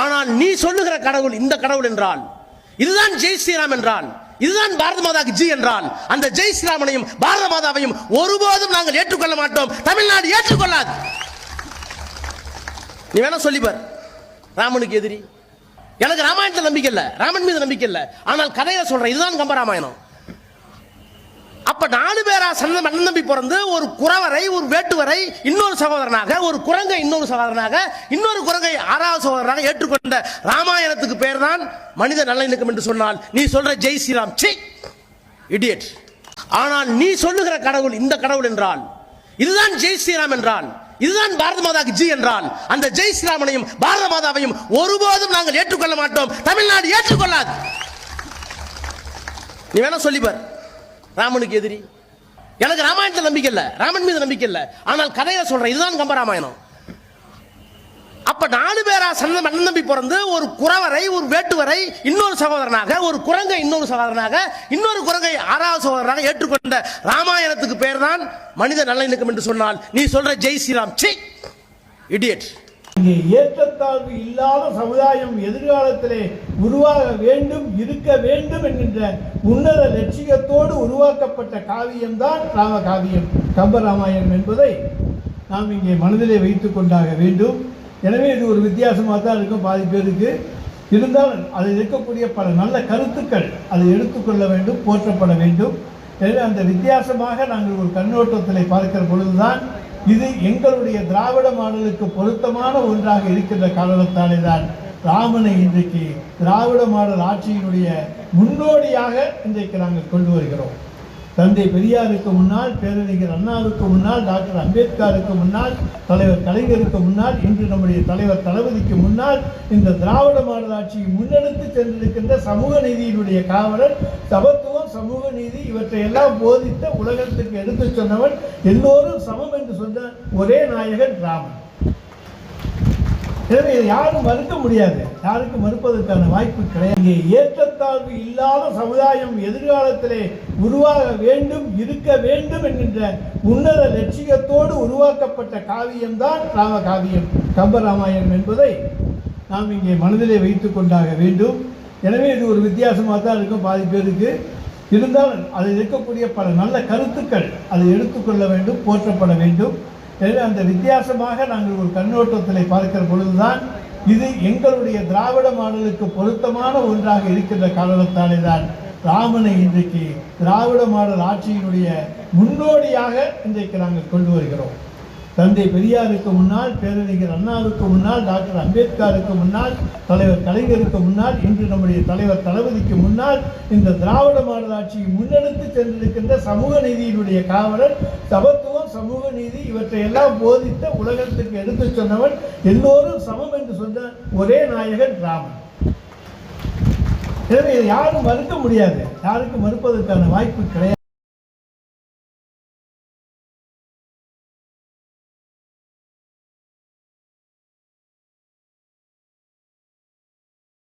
ஆனால் நீ சொல்லுகிற கடவுள் இந்த கடவுள் என்றால் இதுதான் ஜெய் ஸ்ரீராம் என்றால் இதுதான் பாரத மாதாக்கு ஜி என்றால் அந்த ஜெய் ஸ்ரீராமனையும் பாரத மாதாவையும் ஒருபோதும் நாங்கள் ஏற்றுக்கொள்ள மாட்டோம். தமிழ்நாடு ஏற்றுக்கொள்ளாது. நீ வேணா சொல்லிப்பார் ராமனுக்கு எதிரி. எனக்கு ராமாயணத்தில் நம்பிக்கை இல்லை. ராமன் மீது நம்பிக்கை இல்லை. ஆனால் கதையை சொல்றேன். இதுதான் கம்பராமாயணம் அப்ப நாலு பேரா சந்த அண்ணன் தம்பி பிறந்து ஒரு குறவரை ஒரு வேட்டுவரை இன்னொரு சகோதரனாக ஒரு குரங்கை இன்னொரு சகோதரனாக இன்னொரு குரங்கை ஆறாவது சகோதரனாக ஏற்றுக்கொண்ட ராமாயணத்துக்கு பேர் தான் மனித நல்லிணக்கம் என்று சொன்னால் நீ சொல்ற ஜெய் ஸ்ரீராம். சி இடியட் ஆனால் நீ சொல்லுகிற கடவுள் இந்த கடவுள் என்றால் இதுதான் ஜெய் ஸ்ரீராம் என்றால் இதுதான் பாரத மாதாக்கு ஜி என்றால் அந்த ஜெய் ஸ்ரீராமனையும் பாரத மாதாவையும் ஒருபோதும் நாங்கள் ஏற்றுக்கொள்ள மாட்டோம். தமிழ்நாடு ஏற்றுக்கொள்ளாது. நீ வேணா சொல்லிப்பார். ராமனுக்கு எதிரி. எனக்கு ராமாயணத்தில் நம்பிக்கை இல்லை. ராமன் மீது நம்பிக்கை இல்லை. ஆனால் கதையை சொல்றேன் இதுதான் கம்பராமாயணம். அப்ப நாலு பேரா சந்த மன்னன் நம்பி பிறந்து ஒரு குறவரை ஒரு வேட்டுவரை இன்னொரு சகோதரனாக ஒரு குரங்கை இன்னொரு சகோதரனாக இன்னொரு குரங்கை ஆறாவது சகோதரனாக ஏற்றுக்கொண்ட ராமாயணத்துக்கு பேர் தான் மனித நல்லிணக்கம் என்று சொன்னால் நீ சொல்ற ஜெய் ஸ்ரீராம். சி இடியட் இங்கே ஏற்றத்தாழ்வு இல்லாத சமுதாயம் எதிர்காலத்திலே உருவாக வேண்டும் இருக்க வேண்டும் என்கின்ற உன்னத லட்சியத்தோடு உருவாக்கப்பட்ட காவியம்தான் ராம காவியம் கம்பராமாயணம் என்பதை நாம் இங்கே மனதிலே வைத்து கொண்டாக வேண்டும். எனவே இது ஒரு வித்தியாசமாக தான் இருக்கும் பாதி பேருக்கு. இருந்தாலும் அதில் இருக்கக்கூடிய பல நல்ல கருத்துக்கள் அதை எடுத்துக்கொள்ள வேண்டும் போற்றப்பட வேண்டும். எனவே அந்த வித்தியாசமாக நாங்கள் ஒரு கண்ணோட்டத்தில் பார்க்கிற பொழுதுதான் இது எங்களுடைய திராவிட மாடலுக்கு பொருத்தமான ஒன்றாக இருக்கின்ற காரணத்தாலே தான் ராமனை இன்றைக்கு திராவிட மாடல் ஆட்சியினுடைய முன்னோடியாக இன்றைக்கு நாங்கள் கொண்டு வருகிறோம். தந்தை பெரியாருக்கு முன்னால் பேரறிஞர் அண்ணாவுக்கு முன்னால் டாக்டர் அம்பேத்கருக்கு முன்னால் தலைவர் கலைஞருக்கு முன்னால் இன்று நம்முடைய தலைவர் தளபதிக்கு முன்னால் இந்த திராவிட மாடல் ஆட்சியை முன்னெடுத்து சென்றிருக்கின்ற சமூக நீதியினுடைய காவலர் சமத்துவம் சமூக நீதி இவற்றை எல்லாம் போதித்த உலகத்திற்கு எடுத்துச் சொன்னவன் எல்லோரும் சமம் என்று சொன்ன ஒரே நாயகன் ராமன். எனவே யாரும் மறுக்க முடியாது. யாருக்கும் மறுப்பதற்கான வாய்ப்பு கிடையாது. இங்கே ஏற்றத்தாழ்வு இல்லாத சமுதாயம் எதிர்காலத்திலே உருவாக வேண்டும் இருக்க வேண்டும் என்கின்ற உன்னத லட்சியத்தோடு உருவாக்கப்பட்ட காவியம்தான் ராம காவியம் கம்பராமாயணம் என்பதை நாம் இங்கே மனதிலே வைத்துக் கொண்டாக வேண்டும். எனவே இது ஒரு வித்தியாசமாக தான் இருக்கும் பாதி பேருக்கு. இருந்தாலும் அதில் இருக்கக்கூடிய பல நல்ல கருத்துக்கள் அதை எடுத்துக்கொள்ள வேண்டும் போற்றப்பட வேண்டும். எனவே அந்த வித்தியாசமாக நாங்கள் ஒரு கண்ணோட்டத்தில் பார்க்கிற பொழுதுதான் இது எங்களுடைய திராவிட மாடலுக்கு பொருத்தமான ஒன்றாக இருக்கின்ற காரணத்தாலே தான் ராமனை இன்றைக்கு திராவிட மாடல் ஆட்சியினுடைய முன்னோடியாக இன்றைக்கு நாங்கள் கொண்டு வருகிறோம். தந்தை பெரியாருக்கு முன்னால் பேரறிஞர் அண்ணாவுக்கு முன்னால் டாக்டர் அம்பேத்கருக்கு முன்னால் தலைவர் கலைஞருக்கு முன்னால் இன்று நம்முடைய தலைவர் தளபதிக்கு முன்னால் இந்த திராவிட மாடல் ஆட்சியை முன்னெடுத்து சென்றிருக்கின்ற சமூக நீதியினுடைய காவலர் சமத்துவம் சமூக நீதி இவற்றை எல்லாம் போதித்த உலகத்திற்கு எடுத்துச் சொன்னவன் எல்லோரும் சமம் என்று சொன்ன ஒரே நாயகன் ராமன். எனவே யாரும் மறுக்க முடியாது. யாருக்கும் மறுப்பதற்கான வாய்ப்பு கிடையாது.